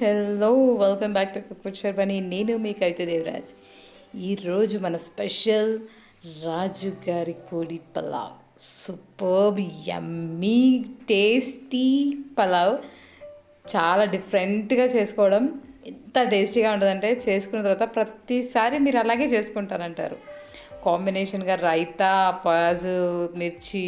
Hello welcome back to cook Sharbani నేను మీకు అయితే దేవరాజ్ ఈరోజు మన స్పెషల్ రాజు గారి కోడి pulao. Superb yummy tasty pulao. చాలా డిఫరెంట్గా చేసుకోవడం. ఎంత టేస్టీగా ఉంటుందంటే చేసుకున్న తర్వాత ప్రతిసారి మీరు అలాగే చేసుకుంటారంటారు. కాంబినేషన్గా రైతా పాజు మిర్చి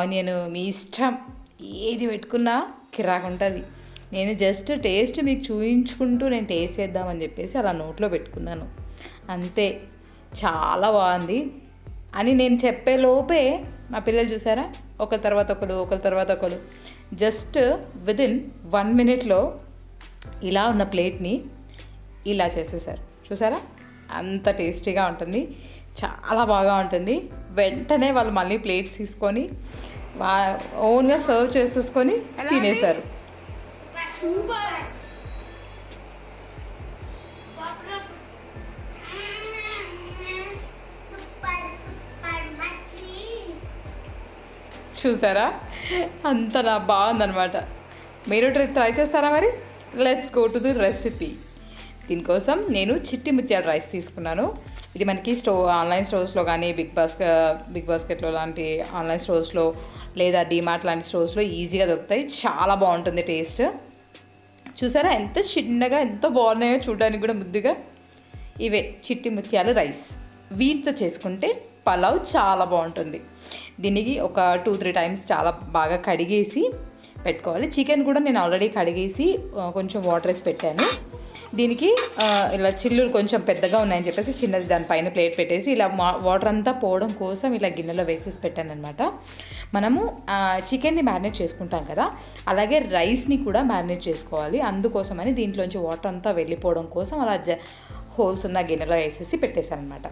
ఆనియన్ మీ ఇష్టం. ఏది పెట్టుకున్నా కిరాక్ ఉంటుంది. నేను జస్ట్ టేస్ట్ మీకు చూయించుకుంటూ నేను టేస్ట్ చేద్దామని చెప్పేసి అలా నోట్లో పెట్టుకున్నాను. అంతే. చాలా బాగుంది. అని నేను చెప్పే లోపే మా పిల్లలు చూసారా? ఒకరి తర్వాత ఒకరు ఒకరి తర్వాత ఒకరు. జస్ట్ విదిన్ వన్ మినిట్లో ఇలా ఉన్న ప్లేట్ని ఇలా చేసేసారు. చూసారా? అంత టేస్టీగా ఉంటుంది. చాలా బాగా ఉంటుంది. వెంటనే వాళ్ళు మళ్ళీ ప్లేట్స్ తీసుకొని ఓన్గా సర్వ్ చేసేసుకొని తినేశారు సూపర్. సూపర్ సూపర్ మచ్చి చూసారా? అంత నా బాగుందనమాట మీరు ట్రై ట్రై చేస్తారా మరి? Let's go to the recipe దీనికోసం నేను చిట్టి ముత్యాల రైస్ తీసుకున్నాను. ఇది మనకి స్టో ఆన్లైన్ స్టోర్స్లో కానీ బిగ్ బాస్క బిగ్ బాస్కెట్లో లాంటి ఆన్లైన్ స్టోర్స్లో లేదా డిమార్ట్ లాంటి స్టోర్స్లో ఈజీగా దొరుకుతాయి. చాలా బాగుంటుంది టేస్ట్. చూసారా? ఎంత చిన్నగా ఎంత బాగున్నాయో చూడడానికి కూడా ముద్దుగా. ఇవే చిట్టి ముత్యాలు రైస్. వీటితో చేసుకుంటే పలావ్ చాలా బాగుంటుంది. దీనికి ఒక టూ త్రీ టైమ్స్ చాలా బాగా కడిగేసి పెట్టుకోవాలి. చికెన్ కూడా నేను ఆల్రెడీ కడిగేసి కొంచెం వాటర్ వేసి పెట్టాను. దీనికి ఇలా చిల్లులు కొంచెం పెద్దగా ఉన్నాయని చెప్పేసి చిన్నది దానిపైన ప్లేట్ పెట్టేసి ఇలా మా- వాటర్ అంతా పోవడం కోసం ఇలా గిన్నెలో వేసేసి పెట్టాను అనమాట మనము చికెన్ని మ్యారినేట్ చేసుకుంటాం కదా అలాగే రైస్ని కూడా మ్యారినేట్ చేసుకోవాలి. అందుకోసమని దీంట్లోంచి వాటర్ అంతా వెళ్ళిపోవడం కోసం అలా జ హోల్స్ ఉన్న గిన్నెలో వేసేసి పెట్టేశాను అనమాట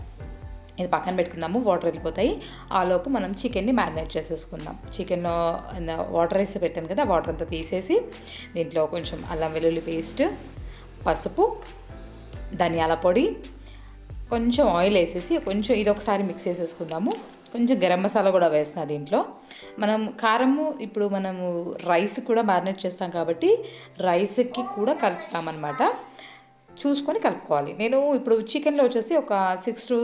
ఇది పక్కన పెట్టుకుందాము వాటర్ వెళ్ళిపోతాయి. ఆలోపు మనం చికెన్ని మ్యారినేట్ చేసేసుకుందాం. చికెన్ వాటర్ వేసి పెట్టాను కదా వాటర్ అంతా తీసేసి దీంట్లో కొంచెం అల్లం వెల్లుల్లి పేస్ట్ పసుపు ధనియాల పొడి కొంచెం ఆయిల్ వేసేసి కొంచెం ఇది ఒకసారి మిక్స్ చేసేసుకుందాము. కొంచెం గరం మసాలా కూడా వేస్తున్నా దీంట్లో. మనం కారము ఇప్పుడు మనము రైస్ కూడా మ్యారినేట్ చేస్తాం కాబట్టి రైస్కి కూడా కలుపుతామన్నమాట. చూసుకొని కలుపుకోవాలి. నేను ఇప్పుడు చికెన్లో వచ్చేసి ఒక సిక్స్ టు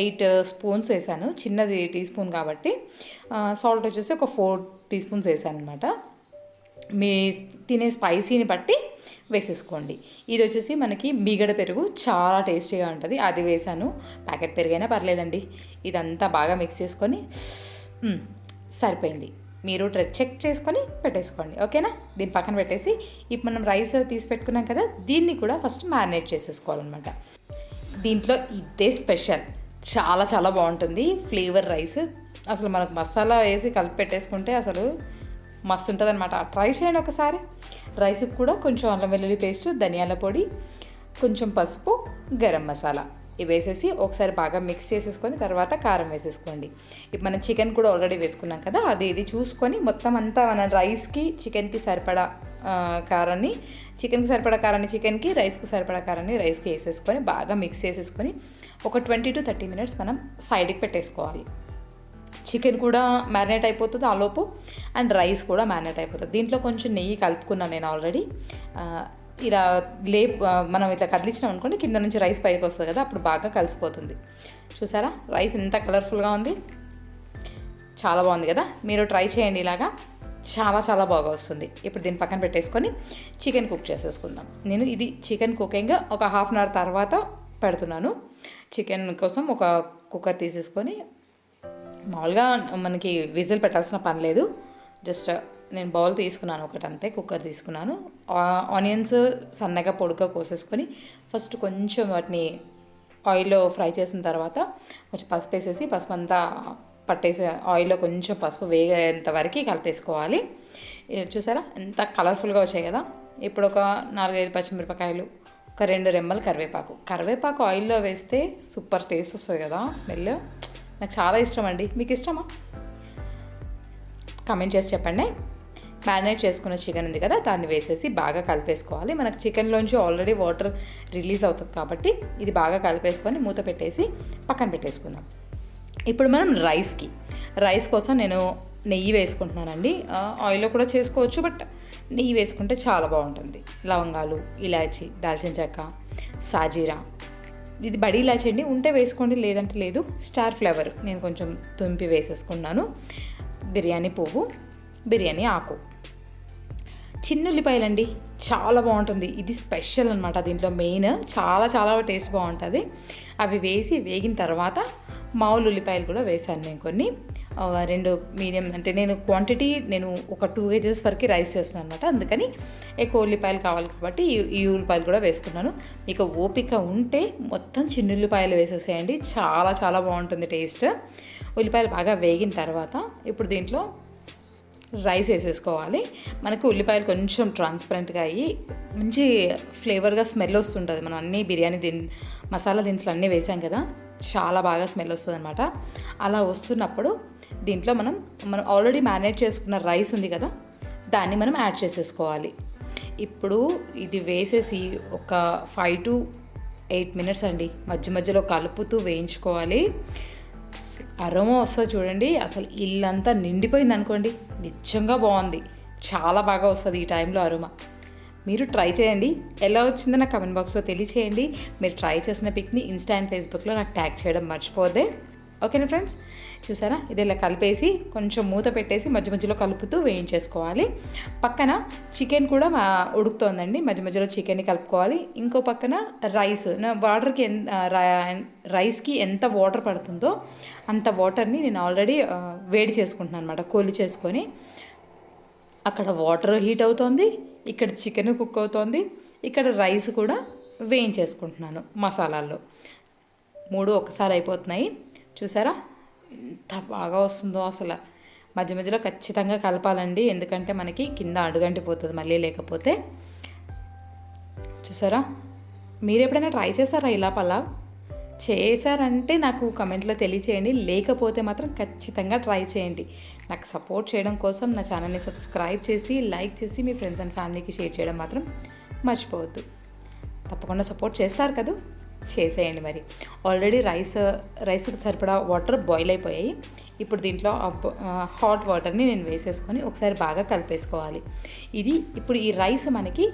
ఎయిట్ స్పూన్స్ వేసాను. చిన్నది టీ స్పూన్ కాబట్టి సాల్ట్ వచ్చేసి ఒక ఫోర్ టీ స్పూన్స్ వేసాను అనమాట మీ తినే స్పైసీని బట్టి వేసేసుకోండి. ఇది వచ్చేసి మనకి మిగడ పెరుగు చాలా టేస్టీగా ఉంటుంది. అది వేసాను. ప్యాకెట్ పెరుగైనా పర్లేదండి. ఇదంతా బాగా మిక్స్ చేసుకొని సరిపోయింది. మీరు ట్రె- చెక్ చేసుకొని పెట్టేసుకోండి. ఓకేనా? దీని పక్కన పెట్టేసి ఇప్పుడు మనం రైస్ తీసి పెట్టుకున్నాం కదా దీన్ని కూడా ఫస్ట్ మ్యారినేట్ చేసేసుకోవాలన్నమాట. దీంట్లో ఇదే స్పెషల్. చాలా చాలా బాగుంటుంది. Flavour rice. అసలు మనకు మసాలా వేసి కలిపి పెట్టేసుకుంటే అసలు మస్తు ఉంటుంది అనమాట ట్రై చేయండి ఒకసారి. రైస్కి కూడా కొంచెం అల్లం వెల్లుల్లి పేస్ట్ ధనియాల పొడి కొంచెం పసుపు గరం మసాలా. ఇవి వేసేసి ఒకసారి బాగా మిక్స్ చేసేసుకొని తర్వాత కారం వేసేసుకోండి. ఇప్పుడు మనం చికెన్ కూడా ఆల్రెడీ వేసుకున్నాం కదా అది ఇది చూసుకొని మొత్తం అంతా మన రైస్కి చికెన్కి సరిపడా కారాన్ని చికెన్కి సరిపడా కారాన్ని చికెన్కి రైస్కి సరిపడా కారాన్ని రైస్కి వేసేసుకొని బాగా మిక్స్ చేసేసుకొని ఒక ట్వంటీ టు థర్టీ మినిట్స్ మనం సైడ్కి పెట్టేసుకోవాలి. చికెన్ కూడా మ్యారినేట్ అయిపోతుంది ఆలోపు అండ్ రైస్ కూడా మ్యారినేట్ అయిపోతుంది. దీంట్లో కొంచెం నెయ్యి కలుపుకున్నాను నేను ఆల్రెడీ. ఇలా లే మనం ఇట్లా కదిలించినాం అనుకోండి కింద నుంచి రైస్ పైకి వస్తుంది కదా అప్పుడు బాగా కలిసిపోతుంది. చూసారా? రైస్ ఎంత కలర్ఫుల్గా ఉంది. చాలా బాగుంది కదా? మీరు ట్రై చేయండి ఇలాగా. చాలా చాలా బాగా వస్తుంది. ఇప్పుడు దీన్ని పక్కన పెట్టేసుకొని చికెన్ కుక్ చేసేసుకుందాం. నేను ఇది చికెన్ కుకింగ్ ఒక హాఫ్ అన్ అవర్ తర్వాత పెడుతున్నాను. చికెన్ కోసం ఒక కుక్కర్ తీసేసుకొని మామూలుగా మనకి విజిల్ పెట్టాల్సిన పని లేదు. జస్ట్ నేను బౌల్ తీసుకున్నాను ఒకటి అంతే కుక్కర్ తీసుకున్నాను. ఆనియన్స్ సన్నగా పొడుగా కోసేసుకొని ఫస్ట్ కొంచెం వాటిని ఆయిల్లో ఫ్రై చేసిన తర్వాత కొంచెం పసుపు వేసేసి పసుపు అంతా పట్టేసే ఆయిల్లో కొంచెం పసుపు వేగేంత వరకు కలిపేసుకోవాలి. చూసారా? ఎంత కలర్ఫుల్గా వచ్చాయి కదా? ఇప్పుడు ఒక నాలుగైదు పచ్చిమిరపకాయలు ఒక రెండు రెమ్మలు కరివేపాకు. కరివేపాకు ఆయిల్లో వేస్తే సూపర్ టేస్ట్ వస్తుంది కదా స్మెల్. నాకు చాలా ఇష్టం అండి మీకు ఇష్టమా? కమెంట్ చేసి చెప్పండి. మ్యారినేట్ చేసుకున్న చికెన్ ఉంది కదా దాన్ని వేసేసి బాగా కలిపేసుకోవాలి. మనకు చికెన్లోంచి ఆల్రెడీ వాటర్ రిలీజ్ అవుతుంది కాబట్టి ఇది బాగా కలిపేసుకొని మూత పెట్టేసి పక్కన పెట్టేసుకుందాం. ఇప్పుడు మనం రైస్కి రైస్ కోసం నేను నెయ్యి వేసుకుంటున్నానండి. ఆయిల్లో కూడా చేసుకోవచ్చు బట్ నెయ్యి వేసుకుంటే చాలా బాగుంటుంది. లవంగాలు ఇలాచి దాల్చిన చెక్క సాజీరా ఇది బడి ఇలాచి ఉంటే వేసుకోండి లేదంటే లేదు. Star flavour. నేను కొంచెం తుంపి వేసేసుకున్నాను. బిర్యానీ పువ్వు బిర్యానీ ఆకు. చిన్న ఉల్లిపాయలండి చాలా బాగుంటుంది. ఇది స్పెషల్ అనమాట దీంట్లో మెయిన్. చాలా చాలా టేస్ట్ బాగుంటుంది. అవి వేసి వేగిన తర్వాత మామూలు ఉల్లిపాయలు కూడా వేసాను నేను కొన్ని. రెండు మీడియం అంటే నేను క్వాంటిటీ నేను ఒక టూ కేజెస్ వరకు రైస్ చేస్తాను అనమాట అందుకని ఎక్కువ ఉల్లిపాయలు కావాలి కాబట్టి ఈ- ఈ ఉల్లిపాయలు కూడా వేసుకున్నాను. మీకు ఓపిక ఉంటే మొత్తం చిన్న ఉల్లిపాయలు వేసేసేయండి. చాలా చాలా బాగుంటుంది టేస్ట్ ఉల్లిపాయలు బాగా వేగిన తర్వాత ఇప్పుడు దీంట్లో రైస్ వేసేసుకోవాలి. మనకు ఉల్లిపాయలు కొంచెం ట్రాన్స్పరెంట్గా అయ్యి మంచి ఫ్లేవర్గా స్మెల్ వస్తుంటుంది. మనం అన్ని బిర్యానీ దిన్ మసాలా దినుసులు అన్నీ వేసాం కదా చాలా బాగా స్మెల్ వస్తుంది అనమాట అలా వస్తున్నప్పుడు దీంట్లో మనం మనం ఆల్రెడీ మ్యారినేట్ చేసుకున్న రైస్ ఉంది కదా దాన్ని మనం యాడ్ చేసేసుకోవాలి. ఇప్పుడు ఇది వేసేసి ఒక ఫైవ్ టు ఎయిట్ మినిట్స్ అండి. మధ్య మధ్యలో కలుపుతూ వేయించుకోవాలి. అరమో వస్తుంది చూడండి. అసలు ఇల్లంతా నిండిపోయింది అనుకోండి. నిజంగా బాగుంది. చాలా బాగా వస్తుంది ఈ టైంలో అరుమ. మీరు ట్రై చేయండి. ఎలా వచ్చిందో నాకు కమెంట్ బాక్స్లో తెలియచేయండి. మీరు ట్రై చేసిన పిక్ని ఇన్స్టా అండ్ ఫేస్బుక్లో నాకు ట్యాగ్ చేయడం మర్చిపోదే ఓకేనా ఫ్రెండ్స్ చూసారా? ఇది ఇలా కలిపేసి కొంచెం మూత పెట్టేసి మధ్య మధ్యలో కలుపుతూ వేయించేసుకోవాలి. పక్కన చికెన్ కూడా ఉడుకుతోందండి. మధ్య మధ్యలో చికెన్ని కలుపుకోవాలి. ఇంకో పక్కన రైస్ నా వాటర్కి రైస్కి ఎంత వాటర్ పడుతుందో అంత వాటర్ని నేను ఆల్రెడీ వేడి చేసుకుంటున్నాను అనమాట కోలి చేసుకొని. అక్కడ వాటర్ హీట్ అవుతోంది. ఇక్కడ చికెన్ కుక్ అవుతోంది. ఇక్కడ రైస్ కూడా వేయించేసుకుంటున్నాను మసాలాల్లో. మూడు ఒకసారి అయిపోతున్నాయి. చూసారా? ఎంత బాగా వస్తుందో అసలు. మధ్య మధ్యలో ఖచ్చితంగా కలపాలండి. ఎందుకంటే మనకి కింద అడుగంటిపోతుంది మళ్ళీ లేకపోతే. చూసారా? మీరు ఎప్పుడైనా ట్రై చేశారా ఇలా పలావ్? చేశారంటే నాకు కమెంట్లో తెలియచేయండి. లేకపోతే మాత్రం ఖచ్చితంగా ట్రై చేయండి. నాకు సపోర్ట్ చేయడం కోసం నా ఛానల్ని సబ్స్క్రైబ్ చేసి లైక్ చేసి మీ ఫ్రెండ్స్ అండ్ ఫ్యామిలీకి షేర్ చేయడం మాత్రం మర్చిపోవద్దు. తప్పకుండా సపోర్ట్ చేస్తారు కదా? చేసేయండి మరి. ఆల్రెడీ రైస్ రైస్కి సరిపడా వాటర్ బాయిల్ అయిపోయాయి. ఇప్పుడు దీంట్లో హాట్ వాటర్ని నేను వేసేసుకొని ఒకసారి బాగా కలిపేసుకోవాలి. ఇది ఇప్పుడు ఈ రైస్ మనకి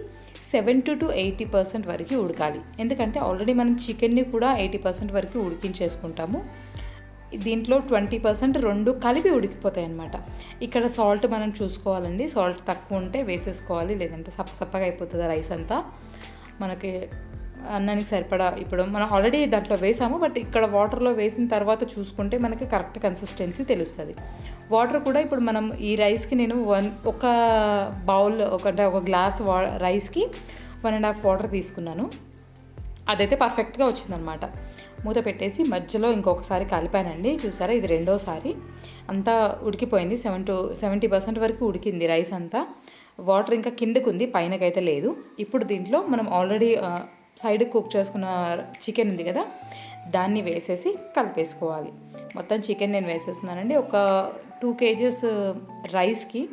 సెవెంటీ టు ఎయిటీ పర్సెంట్ వరకు ఉడకాలి. ఎందుకంటే ఆల్రెడీ మనం చికెన్ని కూడా ఎయిటీ పర్సెంట్ వరకు ఉడికించేసుకుంటాము. దీంట్లో ట్వంటీ పర్సెంట్ రెండు కలిపి ఉడికిపోతాయి అనమాట ఇక్కడ సాల్ట్ మనం చూసుకోవాలండి. సాల్ట్ తక్కువ ఉంటే వేసేసుకోవాలి. లేదంటే సప్పసప్పగా అయిపోతుంది రైస్ అంతా. మనకి అన్నానికి సరిపడా. ఇప్పుడు మనం ఆల్రెడీ దాంట్లో వేసాము బట్ ఇక్కడ వాటర్లో వేసిన తర్వాత చూసుకుంటే మనకి కరెక్ట్ కన్సిస్టెన్సీ తెలుస్తుంది. వాటర్ కూడా ఇప్పుడు మనం ఈ రైస్కి నేను వన్ ఒక బౌల్ ఒక అంటే ఒక గ్లాస్ వా రైస్కి వన్ అండ్ హాఫ్ వాటర్ తీసుకున్నాను. అదైతే పర్ఫెక్ట్గా వచ్చిందనమాట మూత పెట్టేసి మధ్యలో ఇంకొకసారి కలిపానండి. చూసారా? ఇది రెండోసారి. అంతా ఉడికిపోయింది. సెవెన్ టు సెవెంటీ పర్సెంట్ వరకు ఉడికింది రైస్ అంతా. వాటర్ ఇంకా కిందకు ఉంది పైనకైతే లేదు. ఇప్పుడు దీంట్లో మనం ఆల్రెడీ సైడ్ కుక్ చేసుకున్న చికెన్ ఉంది కదా దాన్ని వేసేసి కలిపేసుకోవాలి. మొత్తం చికెన్ నేను వేసేస్తున్నానండి. ఒక టూ కేజెస్ రైస్కి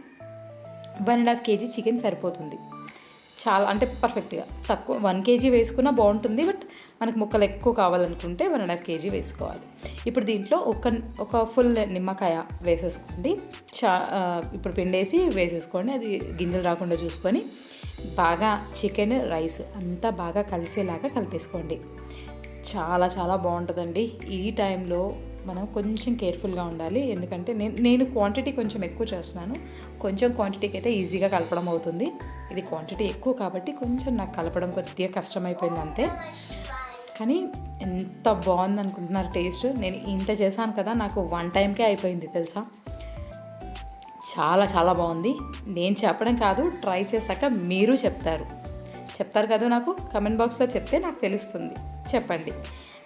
one and half KG chicken సరిపోతుంది. చాలా అంటే పర్ఫెక్ట్గా తక్కువ వన్ కేజీ వేసుకున్నా బాగుంటుంది బట్ మనకు ముక్కలు ఎక్కువ కావాలనుకుంటే వన్ అండ్ హాఫ్ కేజీ వేసుకోవాలి. ఇప్పుడు దీంట్లో ఒక ఒక ఫుల్ నిమ్మకాయ వేసేసుకోండి. చా ఇప్పుడు పిండేసి వేసేసుకోండి. అది గింజలు రాకుండా చూసుకొని బాగా చికెన్ రైస్ అంతా బాగా కలిసేలాగా కలిపేసుకోండి. చాలా చాలా బాగుంటుందండి. ఈ టైంలో మనం కొంచెం కేర్ఫుల్గా ఉండాలి. ఎందుకంటే నేను నేను క్వాంటిటీ కొంచెం ఎక్కువ చేస్తున్నాను. కొంచెం క్వాంటిటీకి అయితే ఈజీగా కలపడం అవుతుంది. ఇది క్వాంటిటీ ఎక్కువ కాబట్టి కొంచెం నాకు కలపడం కొద్దిగా కష్టమైపోయింది అంతే. కానీ ఎంత బాగుంది అనుకుంటున్నారు టేస్ట్. నేను ఇంత చేశాను కదా నాకు వన్ టైంకే అయిపోయింది తెలుసా? చాలా చాలా బాగుంది. నేను చెప్పడం కాదు ట్రై చేశాక మీరు చెప్తారు. చెప్తారు కదా నాకు? కమెంట్ బాక్స్లో చెప్తే నాకు తెలుస్తుంది. చెప్పండి.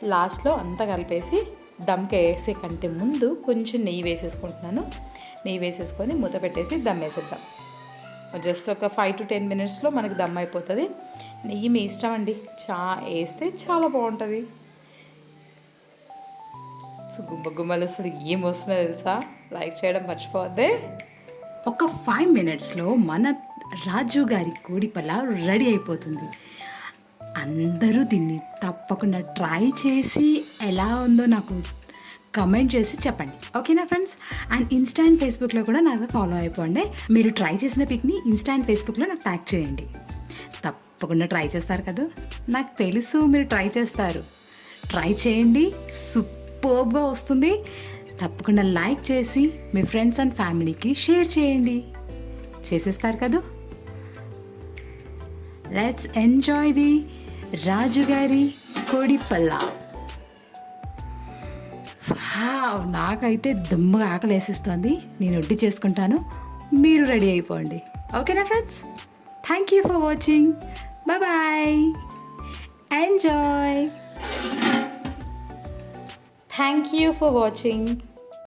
లాస్ట్లో అంతా కలిపేసి దమ్కి వేసే కంటే ముందు కొంచెం నెయ్యి వేసేసుకుంటున్నాను. నెయ్యి వేసేసుకొని మూత పెట్టేసి దమ్ వేసేద్దాం. జస్ట్ ఒక ఫైవ్ టు టెన్ మినిట్స్లో మనకి దమ్ అయిపోతుంది. నెయ్యి మీ ఇష్టం అండి. చా వేస్తే చాలా బాగుంటుంది. గుమ్మ గుమ్మలు అసలు ఏం వస్తుందో తెలుసా? లైక్ చేయడం మర్చిపోవద్దే. ఒక ఫైవ్ మినిట్స్లో మన రాజు గారి కోడి పలావ్ రెడీ అయిపోతుంది. అందరూ దీన్ని తప్పకుండా ట్రై చేసి ఎలా ఉందో నాకు కమెంట్ చేసి చెప్పండి. ఓకేనా ఫ్రెండ్స్ అండ్ ఇన్స్టాంట్ ఫేస్బుక్లో కూడా నాకు ఫాలో అయిపోండి. మీరు ట్రై చేసిన పిక్ని ఇన్స్టాంట్ ఫేస్బుక్లో నాకు ట్యాగ్ చేయండి. తప్పకుండా ట్రై చేస్తారు కదా? నాకు తెలుసు మీరు ట్రై చేస్తారు. ట్రై చేయండి. సూపర్గా వస్తుంది. తప్పకుండా లైక్ చేసి మీ ఫ్రెండ్స్ అండ్ ఫ్యామిలీకి షేర్ చేయండి. చేసేస్తారు కదా? లెట్స్ ఎంజాయ్ ది రాజుగారి కోడిపల్ల. వావ్, నాకైతే దుమ్ముగా ఆకలి వేసిస్తోంది నేను వడ్డీ చేసుకుంటాను. మీరు రెడీ అయిపోండి. ఓకేనా friends thank you for watching bye enjoy thank you for watching